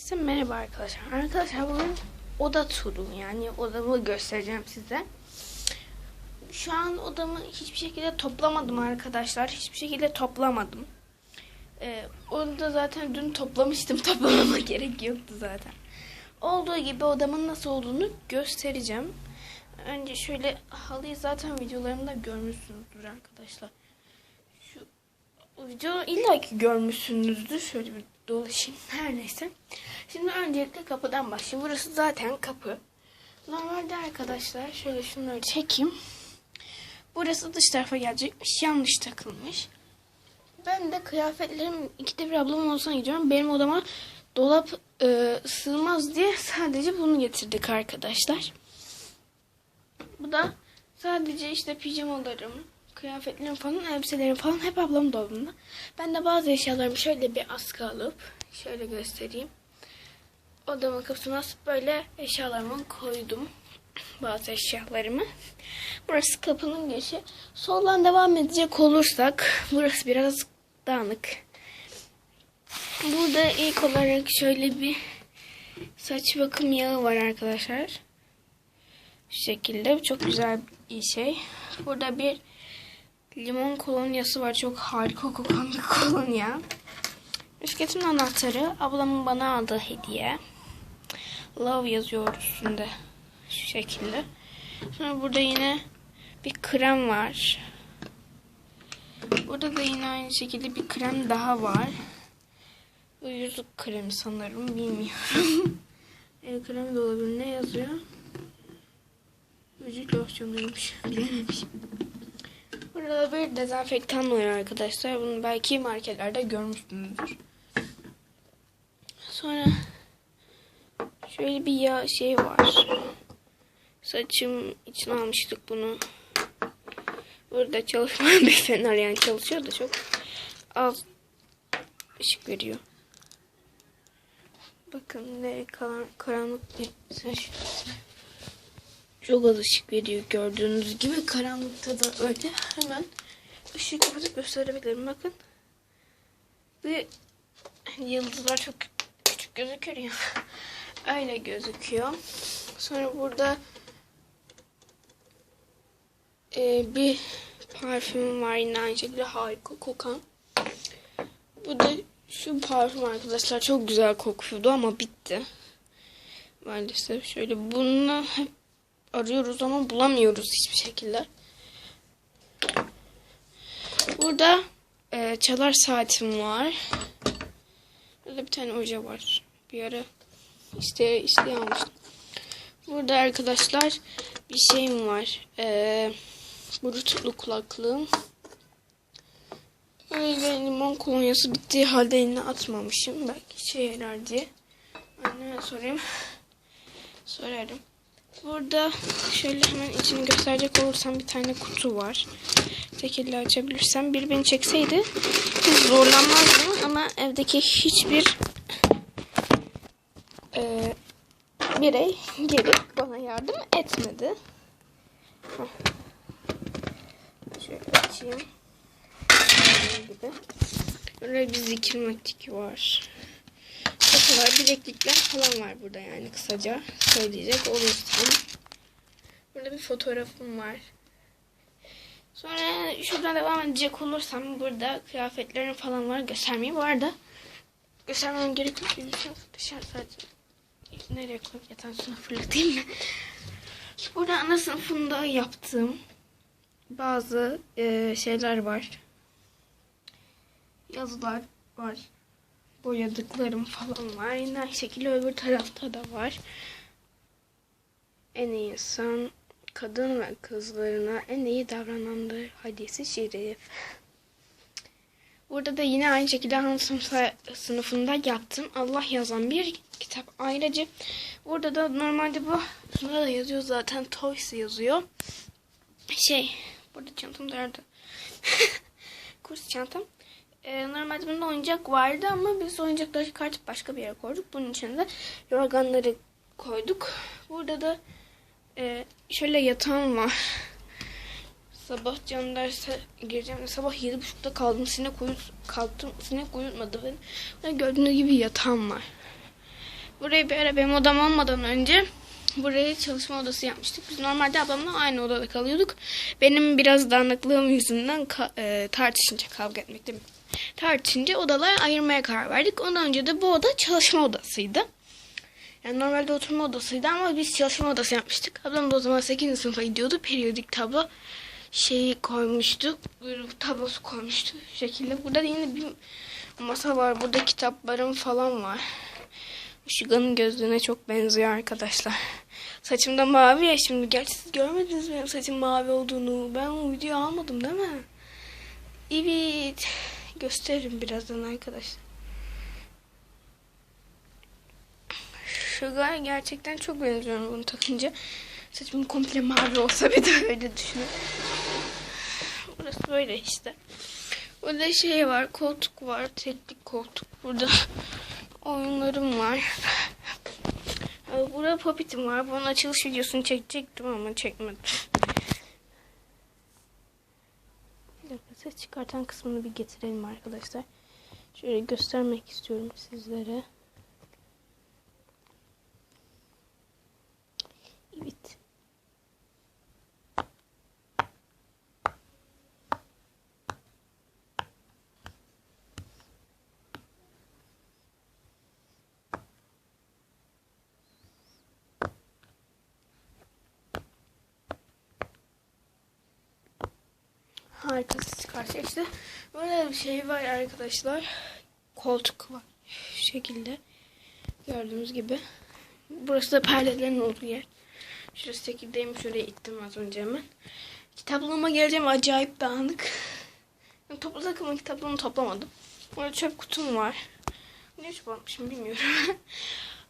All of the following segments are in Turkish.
Herkese merhaba arkadaşlar. Arkadaşlar bugün oda turu yani odamı göstereceğim size. Şu an odamı hiçbir şekilde toplamadım arkadaşlar. Hiçbir şekilde toplamadım. Ee, onu da zaten dün toplamıştım. Toplamama gerek yoktu zaten. Olduğu gibi odamın nasıl olduğunu göstereceğim. Önce şöyle halıyı zaten videolarımda görmüşsünüzdür arkadaşlar. Şu video illa ki görmüşsünüzdür. Şöyle bir dolaşayım. Her neyse. Şimdi öncelikle kapıdan başlayayım. Burası zaten kapı. Normalde arkadaşlar şöyle şunları çekeyim. Burası dış tarafa gelecekmiş. Yanlış takılmış. Ben de kıyafetlerim ikide bir ablamın olsana gidiyorum. Benim odama dolap e, sığmaz diye sadece bunu getirdik arkadaşlar. Bu da sadece işte pijamalarım, kıyafetlerim falan, elbiselerim falan hep ablamın dolabında. Ben de bazı eşyalarımı şöyle bir askı alıp şöyle göstereyim. Odamın kapısına asıp böyle eşyalarımı koydum. Bazı eşyalarımı. Burası kapının girişi. Soldan devam edecek olursak burası biraz dağınık. Burada ilk olarak şöyle bir saç bakım yağı var arkadaşlar. Şu şekilde. Çok güzel bir şey. Burada bir limon kolonyası var. Çok harika kokan bir kolonya. Bisikletin anahtarı ablamın bana aldığı hediye. Love yazıyor üstünde. Şu şekilde. Sonra burada yine bir krem var. Burada da yine aynı şekilde bir krem daha var. Bu yüzük kremi sanırım. Bilmiyorum. El kremi de olabilir. Ne yazıyor? Vücut losyonuymuş. Bilememişim. Burada bir dezenfektan var arkadaşlar. Bunu belki marketlerde görmüşsünüzdür. Sonra şöyle bir yağ şey var. Saçım için almıştık bunu. Burada çalışmayan bir fener yani çalışıyor da çok az ışık veriyor. Bakın ne karan, karanlık bir çok az ışık veriyor gördüğünüz gibi. Karanlıkta da öyle. Hemen ışığı kapatıp gösterebilirim. Bakın. Ve yıldızlar çok küçük gözüküyor ya. öyle gözüküyor. Sonra burada e, bir parfüm var yine aynı şekilde harika kokan. Bu da şu parfüm arkadaşlar çok güzel kokuyordu ama bitti. Maalesef şöyle bunu hep arıyoruz ama bulamıyoruz hiçbir şekilde. Burada e, çalar saatim var. Burada bir tane oje var. Bir ara isteye isteye almıştım. Burada arkadaşlar bir şeyim var. E, Bluetooth'lu kulaklığım. Öyle limon kolonyası bittiği halde eline atmamışım. Belki işe yarar diye. Anneme sorayım. Sorarım. Burada şöyle hemen içini gösterecek olursam bir tane kutu var. Tekille açabilirsem bir beni çekseydi hiç zorlanmazdım ama evdeki hiçbir e, birey gelip bana yardım etmedi. Şöyle açayım. Böyle gibi. Böyle bir zikir matiki var. Takılar, bileklikler falan var burada yani kısaca söyleyecek olursam. Burada bir fotoğrafım var. Sonra şuradan devam edecek olursam burada kıyafetlerim falan var göstermeyeyim. Bu arada göstermem gerek yok. Dışarı sadece nereye koyup yatağın üstüne fırlatayım mı? Burada ana sınıfında yaptığım bazı e, şeyler var. Yazılar var boyadıklarım falan var. Aynı şekilde öbür tarafta da var. En iyi insan kadın ve kızlarına en iyi davranandır hadisi şerif. Burada da yine aynı şekilde hanım sınıfında yaptım. Allah yazan bir kitap. Ayrıca burada da normalde bu üstünde de yazıyor zaten. Toys yazıyor. Şey burada çantam nerede? Kurs çantam. Ee, normalde bunda oyuncak vardı ama biz oyuncakları çıkartıp başka bir yere koyduk. Bunun için de yorganları koyduk. Burada da e, şöyle yatağım var. Sabah can derse gireceğim. Sabah yedi buçukta kaldım. Sinek uyut, kalktım. Sinek uyutmadı beni. Gördüğünüz gibi yatağım var. Burayı bir ara benim odam olmadan önce burayı çalışma odası yapmıştık. Biz normalde ablamla aynı odada kalıyorduk. Benim biraz dağınıklığım yüzünden ka- e, tartışınca kavga etmekte tartışınca odalar ayırmaya karar verdik. Ondan önce de bu oda çalışma odasıydı. Yani normalde oturma odasıydı ama biz çalışma odası yapmıştık. Ablam da o zaman 8. sınıfa gidiyordu. Periyodik tablo şeyi koymuştu. Tablosu koymuştu şu şekilde. Burada yine bir masa var. Burada kitaplarım falan var. Şugan'ın gözlüğüne çok benziyor arkadaşlar. Saçım da mavi ya şimdi. Gerçi siz görmediniz benim saçım mavi olduğunu. Ben o video almadım değil mi? Evet. Gösteririm birazdan arkadaşlar. Sugar gerçekten çok benziyorum bunu takınca. Saçım komple mavi olsa bir de öyle düşünün. Burası böyle işte. Burada şey var, koltuk var, teklik koltuk. Burada oyunlarım var. Burada Poppet'im var. Bunun açılış videosunu çekecektim ama çekmedim. Bir dakika ses çıkartan kısmını bir getirelim arkadaşlar. Şöyle göstermek istiyorum sizlere. Evet. Harikası çıkarsa işte böyle bir şey var arkadaşlar. Koltuk var. Şu şekilde. Gördüğünüz gibi. Burası da perdelerin olduğu yer. Şurası şekildeyim. Şuraya ittim az önce hemen. Kitaplığıma geleceğim. Acayip dağınık. Yani topladık ama kitaplığımı toplamadım. Burada çöp kutum var. Ne çöp almışım bilmiyorum.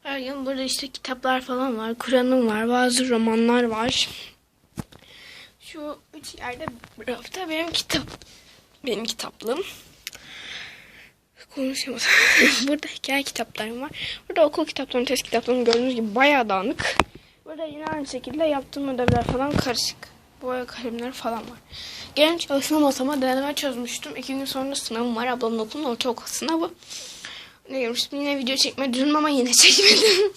Her yan burada işte kitaplar falan var. Kur'an'ım var. Bazı romanlar var. Şu üç yerde rafta benim kitap. Benim kitaplığım. Konuşamadım. Burada hikaye kitaplarım var. Burada okul kitaplarım, test kitaplarım gördüğünüz gibi bayağı dağınık. Burada yine aynı şekilde yaptığım ödevler falan karışık. Boya kalemler falan var. Gelin çalışma masama deneme çözmüştüm. İki gün sonra sınavım var. Ablamın okulun ortaokul sınavı. Ne görmüştüm? Yine video çekmeyi düşündüm ama yine çekmedim.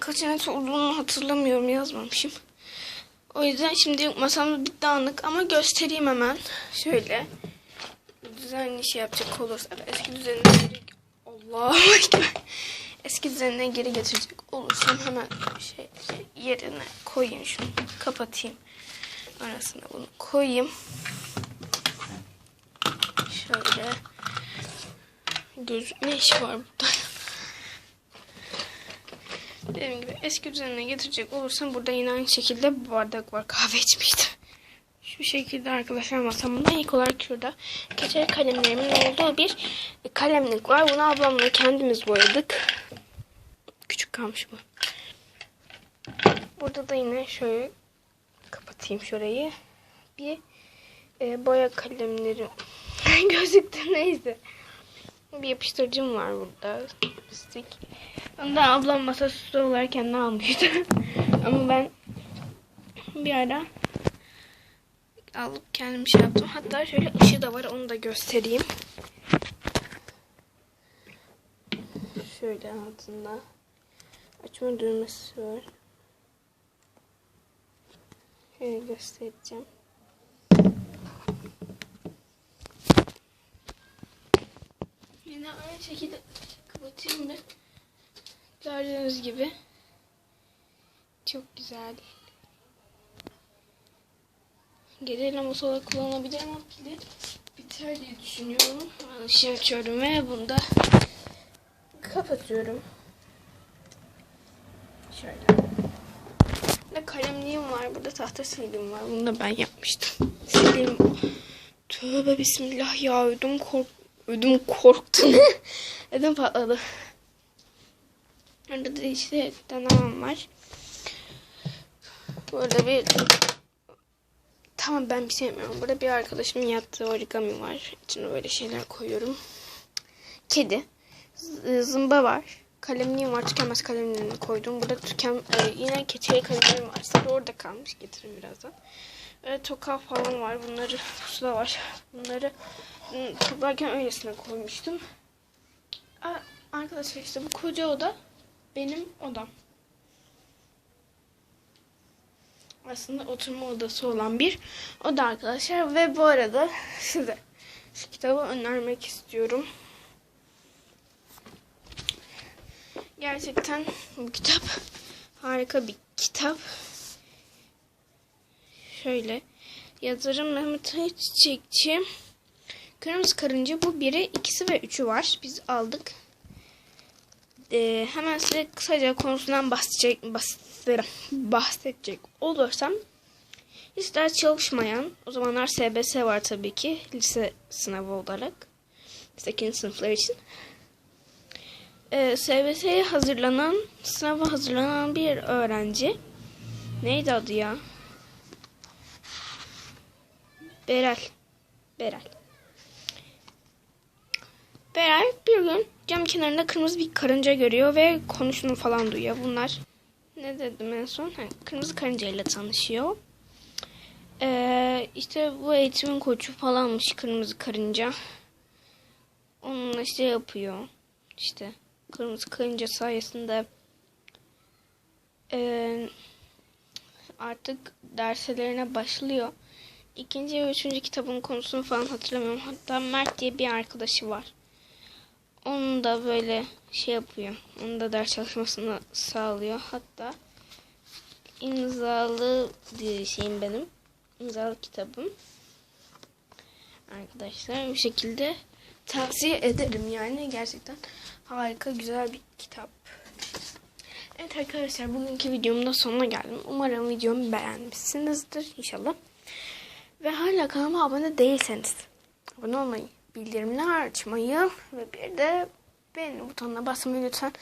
Kaç net olduğunu hatırlamıyorum. Yazmamışım. O yüzden şimdi masamız bir dağınık ama göstereyim hemen. Şöyle. Düzenli şey yapacak olursa eski düzenine geri... Allah Eski düzenine geri getirecek olursam hemen şey, şey yerine koyayım şunu. Kapatayım. Arasına bunu koyayım. Şöyle. Göz ne işi var burada? Dediğim gibi eski düzenine getirecek olursam burada yine aynı şekilde bardak var. Kahve içmiştim. Şu şekilde arkadaşlar masamda ilk olarak şurada keçeli kalemlerimin olduğu bir kalemlik var. Bunu ablamla kendimiz boyadık. Küçük kalmış bu. Burada da yine şöyle kapatayım şurayı. Bir e, boya kalemleri gözüktü neyse. Bir yapıştırıcım var burada. Pislik. Onu da ablam masaüstü olarak kendine almıştı. Ama ben bir ara alıp kendim şey yaptım. Hatta şöyle ışığı da var onu da göstereyim. Şöyle altında açma düğmesi var. Şöyle göstereceğim. Yine aynı şekilde kapatayım da gördüğünüz gibi çok güzel. Gelelim o sola kullanabilirim ama pili biter diye düşünüyorum. Ben ışığı açıyorum ve bunu da kapatıyorum. Şöyle. Burada kalemliğim var. Burada tahta sildiğim var. Bunu da ben yapmıştım. Sildiğim. Tövbe bismillah ya ödüm kork ödüm korktu. ödüm patladı. Orada da işte denemem var. Burada bir Tamam ben bir şey yapmıyorum. Burada bir arkadaşımın yaptığı origami var. İçine böyle şeyler koyuyorum. Kedi. Zımba var. Kalemliğim var. Tükenmez kalemliğini koydum. Burada tüken e, yine keçeli kalemliğim var. Sarı orada kalmış. Getiririm birazdan. Böyle toka falan var. Bunları pusula var. Bunları ım, toplarken öylesine koymuştum. Arkadaşlar işte bu koca oda benim odam. Aslında oturma odası olan bir oda arkadaşlar. Ve bu arada size şu kitabı önermek istiyorum. Gerçekten bu kitap harika bir kitap. Şöyle yazarım Mehmet Çiçekçi. Kırmızı Karınca bu biri, ikisi ve üçü var. Biz aldık. Ee, hemen size kısaca konusundan bahsedecek, bahsedecek, bahsedecek olursam ders çalışmayan, o zamanlar SBS var tabii ki, lise sınavı olarak, 8. sınıflar için. Ee, SBS'ye hazırlanan, sınava hazırlanan bir öğrenci. Neydi adı ya? Berel. Berel. Berel bir gün cam kenarında kırmızı bir karınca görüyor ve konuşunu falan duyuyor. Bunlar ne dedim en son? Ha, kırmızı karınca ile tanışıyor. Ee, işte bu eğitimin koçu falanmış kırmızı karınca. Onunla işte yapıyor. İşte kırmızı karınca sayesinde ee, artık derslerine başlıyor. İkinci ve üçüncü kitabın konusunu falan hatırlamıyorum. Hatta Mert diye bir arkadaşı var. Onun da böyle şey yapıyor. Onun da ders çalışmasını sağlıyor. Hatta imzalı diye şeyim benim. İmzalı kitabım. Arkadaşlar bu şekilde tavsiye ederim yani. Gerçekten harika güzel bir kitap. Evet arkadaşlar bugünkü videomun da sonuna geldim. Umarım videomu beğenmişsinizdir inşallah. Ve hala kanalıma abone değilseniz abone olmayı, bildirimleri açmayı ve bir de beğeni butonuna basmayı lütfen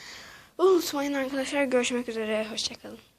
unutmayın arkadaşlar. Görüşmek üzere. Hoşçakalın.